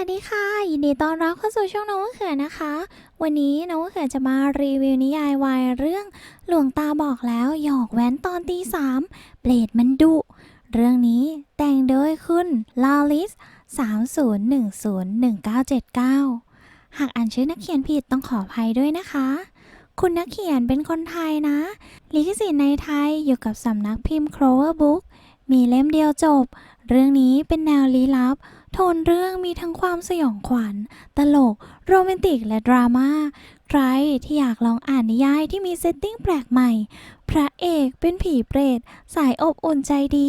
วัสดีค่ะ ยินดีต้อนรับเข้าสู่ช่องน้องเขือนะคะ วันนี้น้องเขือจะมารีวิวนิยายวายเรื่องหลวงตาบอกแล้วหยอกแว้นตอนตีสามเปรตมันดุเรื่องนี้แต่งโดยคุณลาลิส 30101979 หากอ่านชื่อนักเขียนผิดต้องขออภัยด้วยนะคะ คุณนักเขียนเป็นคนไทยนะ ลิขสิทธิ์ในไทยอยู่กับสำนักพิมพ์ Clover Book มีเล่มเดียวจบ เรื่องนี้เป็นแนวลี้ลับ โทนเรื่องมีทั้งความสยองขวัญ ตลก โรแมนติกและดราม่า ใครที่อยากลองอ่านนิยายที่มีเซตติ้งแปลกใหม่ พระเอกเป็นผีเปรต สายอบอุ่นใจดี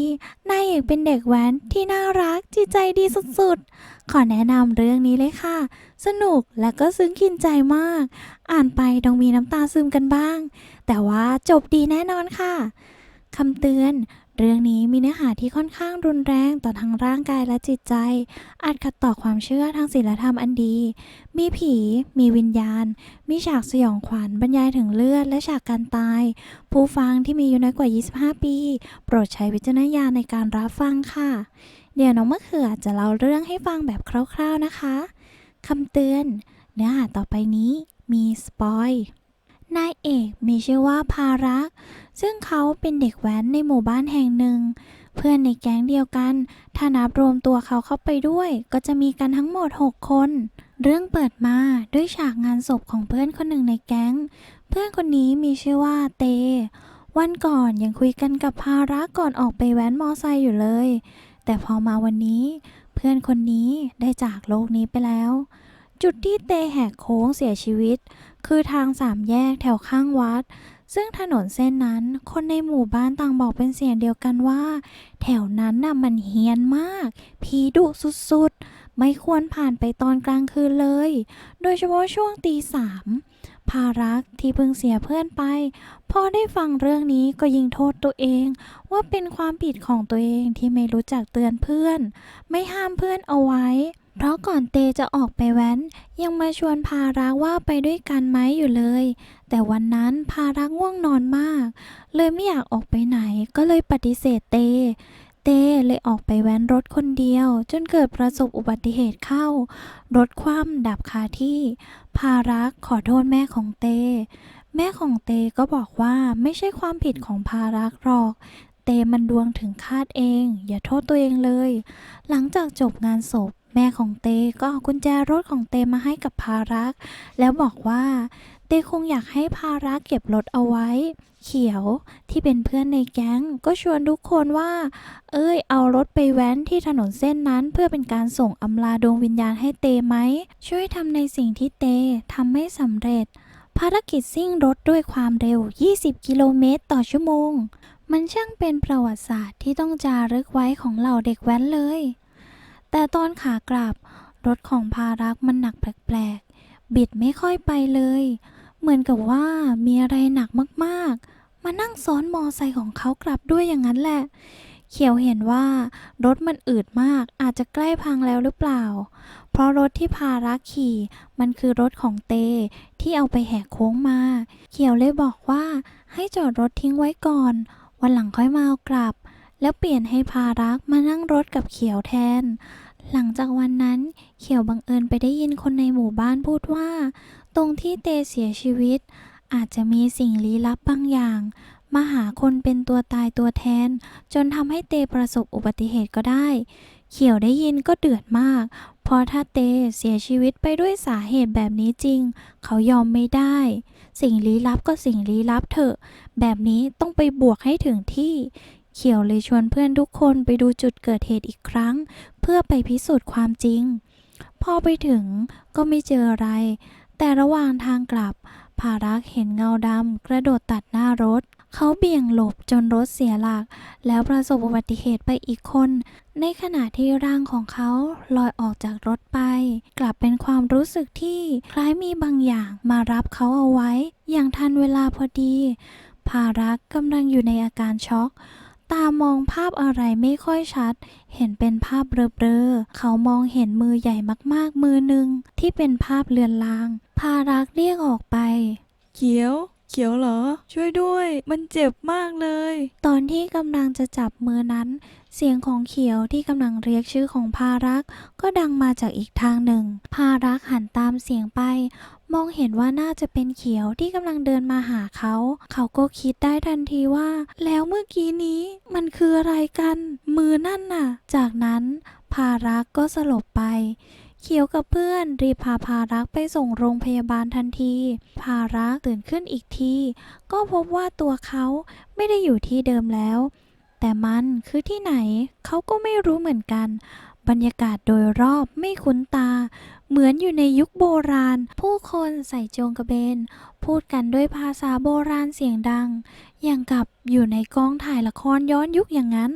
นายเอกเป็นเด็กแว้นที่น่ารักจิตใจดีสุดๆ ขอแนะนำเรื่องนี้เลยค่ะ สนุกและก็ซึ้งกินใจมาก อ่านไปต้องมีน้ำตาซึมกันบ้าง แต่ว่าจบดีแน่นอนค่ะคำเตือน เรื่องนี้มีเนื้อหาที่ค่อนข้างรุนแรงต่อทั้งร่างกายและจิตใจ อาจขัดต่อความเชื่อทางศีลธรรมอันดี มีผี มีวิญญาณ มีฉากสยองขวัญบรรยายถึงเลือดและฉากการตาย ผู้ฟังที่มีอายุน้อยกว่า 25 ปี โปรดใช้วิจารณญาณในการรับฟังค่ะ เดี๋ยวน้องมะเขือจะเล่าเรื่องให้ฟังแบบคร่าวๆนะคะคำเตือน เนื้อหาต่อไปนี้มีสปอย นายเอกมีชื่อว่าภารัก ซึ่งเขาเป็นเด็กแว้นในหมู่บ้านแห่งหนึ่ง เพื่อนในแก๊งเดียวกัน ถ้านับรวมตัวเขาเข้าไปด้วย ก็จะมีกันทั้งหมด 6 คน เรื่องเปิดมาด้วยฉากงานศพของเพื่อนคนหนึ่งในแก๊ง เพื่อนคนนี้มีชื่อว่าเต วันก่อนยังคุยกันกับภารักก่อนออกไปแว้นมอไซค์อยู่เลย แต่พอมาวันนี้ เพื่อนคนนี้ได้จากโลกนี้ไปแล้ว จุดที่เตแหกโค้งเสียชีวิต คือทางสามแยกแถวข้างวัด ซึ่งถนนเส้นนั้นคนในหมู่บ้านต่างบอกเป็นเสียงเดียวกันว่า แถวนั้นน่ะมันเฮี้ยนมาก ผีดุสุดๆ ไม่ควรผ่านไปตอนกลางคืนเลย โดยเฉพาะช่วงตีสามภารักที่เพิ่งเสียเพื่อนไป พอได้ฟังเรื่องนี้ก็ยิงโทษตัวเอง ว่าเป็นความผิดของตัวเองที่ไม่รู้จักเตือนเพื่อน ไม่ห้ามเพื่อนเอาไว้ เพราะก่อนเตจะออกไปแว้น ยังมาชวนพารักว่าไปด้วยกันไหมอยู่เลย แต่วันนั้นพารักง่วงนอนมาก เลยไม่อยากออกไปไหนก็เลยปฏิเสธเต เตเลยออกไปแว้นรถคนเดียว จนเกิดประสบอุบัติเหตุเข้า รถคว่ำดับคาที่ พารักขอโทษแม่ของเต แม่ของเตก็บอกว่าไม่ใช่ความผิดของพารักหรอกเตมันดวงถึงคาดเอง อย่าโทษตัวเองเลย หลังจากจบงานศพ แม่ของเตก็เอากุญแจรถของเตมาให้กับพารัก แล้วบอกว่า เตคงอยากให้พารักเก็บรถเอาไว้ เขียวที่เป็นเพื่อนในแก๊ง ก็ชวนทุกคนว่า เอ้ย เอารถไปแว้นที่ถนนเส้นนั้นเพื่อเป็นการส่งอำลาดวงวิญญาณให้เตไหม ช่วยทำในสิ่งที่เตทำไม่สำเร็จ ภารกิจซิ่งรถด้วยความเร็ว 20 กิโลเมตรต่อชั่วโมง มันช่างเป็นประวัติศาสตร์ที่ต้องจารึกไว้ของเหล่าเด็กแว้นเลย แต่ตอนขากลับ รถของภารักมันหนักแปลกๆ บิดไม่ค่อยไปเลย เหมือนกับว่ามีอะไรหนักมากๆ มานั่งซ้อนมอไซค์ของเขากลับด้วยอย่างนั้นแหละ เขียวเห็นว่ารถมันอืดมากอาจจะใกล้พังแล้วหรือเปล่า เพราะรถที่พารักขี่มันคือรถของเตที่เอาไปแหกโค้งมา เขียวเลยบอกว่าให้จอดรถทิ้งไว้ก่อน วันหลังค่อยมาเอากลับ แล้วเปลี่ยนให้พารักมานั่งรถกับเขียวแทน หลังจากวันนั้นเขียวบังเอิญไปได้ยินคนในหมู่บ้านพูดว่า ตรงที่เตเสียชีวิต อาจจะมีสิ่งลี้ลับบางอย่าง มาหาคนเป็นตัวตายตัวแทน จนทำให้เตประสบอุบัติเหตุก็ได้ เขียวได้ยินก็เดือดมาก เพราะถ้าเตเสียชีวิตไปด้วยสาเหตุแบบนี้จริง เขายอมไม่ได้ สิ่งลี้ลับก็สิ่งลี้ลับเถอะ แบบนี้ต้องไปบวกให้ถึงที่ เขียวเลยชวนเพื่อนทุกคนไปดูจุดเกิดเหตุอีกครั้ง เพื่อไปพิสูจน์ความจริง พอไปถึงก็ไม่เจออะไร แต่ระหว่างทางกลับ ภารักเห็นเงาดำกระโดดตัดหน้ารถ เขาเบี่ยงหลบจนรถเสียหลัก แล้วประสบอุบัติเหตุไปอีกคน ในขณะที่ร่างของเขาลอยออกจากรถไป กลับเป็นความรู้สึกที่คล้ายมีบางอย่างมารับเขาเอาไว้ อย่างทันเวลาพอดี ภารักกำลังอยู่ในอาการช็อก ตามองภาพอะไรไม่ค่อยชัด เห็นเป็นภาพเบลอๆ เขามองเห็นมือใหญ่มากๆ มือหนึ่งที่เป็นภาพเลือนลาง พารักเรียกออกไป เขียว เขียวเหรอ ช่วยด้วย มันเจ็บมากเลย ตอนที่กำลังจะจับมือนั้น เสียงของเขียวที่กำลังเรียกชื่อของภารักก็ดังมาจากอีกทางหนึ่ง ภารักหันตามเสียงไป มองเห็นว่าน่าจะเป็นเขียวที่กำลังเดินมาหาเขา เขาก็คิดได้ทันทีว่า แล้วเมื่อกี้นี้มันคืออะไรกัน มือนั่นน่ะ จากนั้นภารักก็สลบไป เขียวกับเพื่อนรีบพาภารักไปส่งโรงพยาบาลทันที ภารักตื่นขึ้นอีกที ก็พบว่าตัวเขาไม่ได้อยู่ที่เดิมแล้ว แต่มันคือที่ไหนเขาก็ไม่รู้เหมือนกัน บรรยากาศโดยรอบไม่คุ้นตา เหมือนอยู่ในยุคโบราณ ผู้คนใส่โจงกระเบน พูดกันด้วยภาษาโบราณเสียงดัง อย่างกับอยู่ในกองถ่ายละครย้อนยุคอย่างนั้น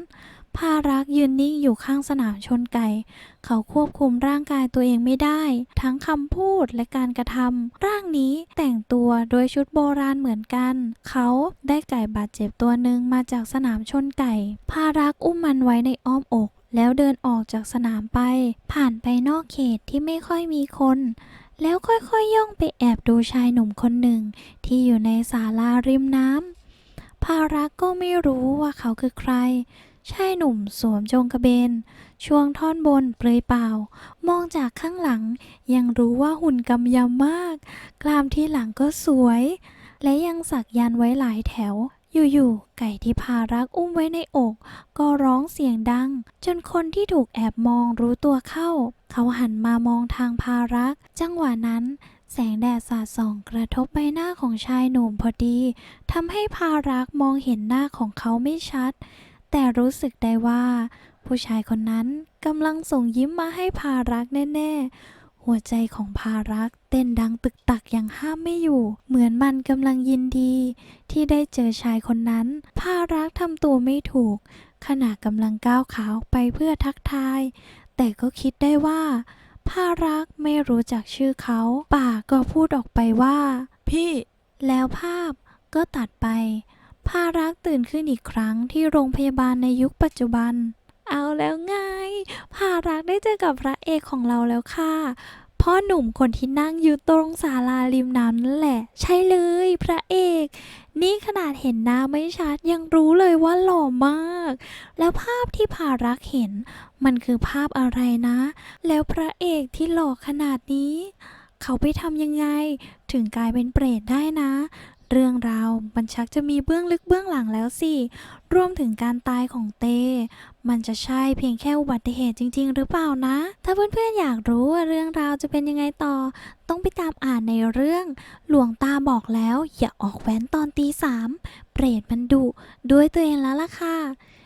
ภารักยืนนิ่งอยู่ข้างสนามชนไก่ เขาควบคุมร่างกายตัวเองไม่ได้ ทั้งคำพูดและการกระทำร่างนี้แต่งตัวโดยชุดโบราณเหมือนกัน เขาได้ไก่บาดเจ็บตัวหนึ่งมาจากสนามชนไก่ภารักอุ้มมันไว้ในอ้อมอกแล้วเดินออกจากสนามไป ผ่านไปนอกเขตที่ไม่ค่อยมีคน แล้วค่อยๆย่องไปแอบดูชายหนุ่มคนหนึ่ง ที่อยู่ในศาลาริมน้ำภารักก็ไม่รู้ว่าเขาคือใคร ชายหนุ่มสวมโจงกระเบน ช่วงท่อนบนเปลยเปล่า มองจากข้างหลัง ยังรู้ว่าหุ่นกำยำมาก กลามที่หลังก็สวย และยังสักยันไว้หลายแถว อยู่ๆ ไก่ที่พารักอุ้มไว้ในอก ก็ร้องเสียงดัง จนคนที่ถูกแอบมองรู้ตัวเข้า เขาหันมามองทางพารัก จังหวะนั้นแสงแดดสาดส่องกระทบใบหน้าของชายหนุ่มพอดีทำให้พารักมองเห็นหน้าของเขาไม่ชัด แต่รู้สึกได้ว่า ผู้ชายคนนั้นกำลังส่งยิ้มมาให้ภารักแน่ ๆ หัวใจของภารักเต้นดังตึกตักอย่างห้ามไม่อยู่ เหมือนมันกำลังยินดี ที่ได้เจอชายคนนั้นภารักทำตัวไม่ถูก ขณะกำลังก้าวขาออกไปเพื่อทักทาย แต่ก็คิดได้ว่าภารักไม่รู้จักชื่อเขาปากก็พูดออกไปว่า พี่ แล้วภาพก็ตัดไป ภารักตื่นขึ้นอีกครั้งที่โรงพยาบาลในยุคปัจจุบัน เอาแล้วไงภารักได้เจอกับพระเอกของเราแล้วค่ะพ่อหนุ่มคนที่นั่งอยู่ตรงศาลาริมน้ำนั่นแหละ ใช่เลยพระเอก นี่ขนาดเห็นหน้าไม่ชัดยังรู้เลยว่าหล่อมาก แล้วภาพที่ภารักเห็น มันคือภาพอะไรนะ แล้วพระเอกที่หล่อขนาดนี้ เขาไปทำยังไง ถึงกลายเป็นเปรตได้นะ เรื่องราวมันชักจะมีเบื้องลึกเบื้องหลังแล้วสิ รวมถึงการตายของเตมันจะใช่เพียงแค่อุบัติเหตุจริง ๆ หรือเปล่านะ ถ้าเพื่อนๆอยากรู้ว่าเรื่องราวจะเป็นยังไงต่อ ต้องไปตามอ่านในเรื่อง หลวงตาบอกแล้วอย่าออกแว้นตอนตีสาม เปรตมันดุด้วยตัวเองแล้วล่ะค่ะ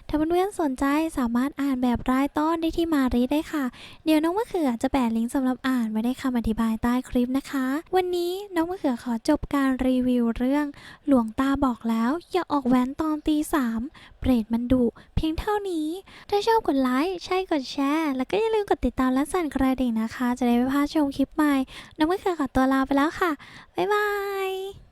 ถ้าเพื่อนๆสนใจสามารถอ่านแบบรายต้อนได้ที่มารีได้ค่ะ เดี๋ยวน้องมะเขือจะแปะลิงก์สำหรับอ่านไว้ในคำอธิบายใต้คลิปนะคะ วันนี้น้องมะเขือขอจบการรีวิวเรื่อง หลวงตาบอกแล้วอย่าออกแว้นตอนตีสามเปรตมันดุเพียงเท่านี้ ถ้าชอบกดไลค์ใช่กดแชร์แล้วก็อย่าลืมกดติดตามและสั่นกระดิ่งนะคะ จะได้ไม่พลาดชมคลิปใหม่ น้องมะเขือขอตัวลาไปแล้วค่ะบ๊ายบาย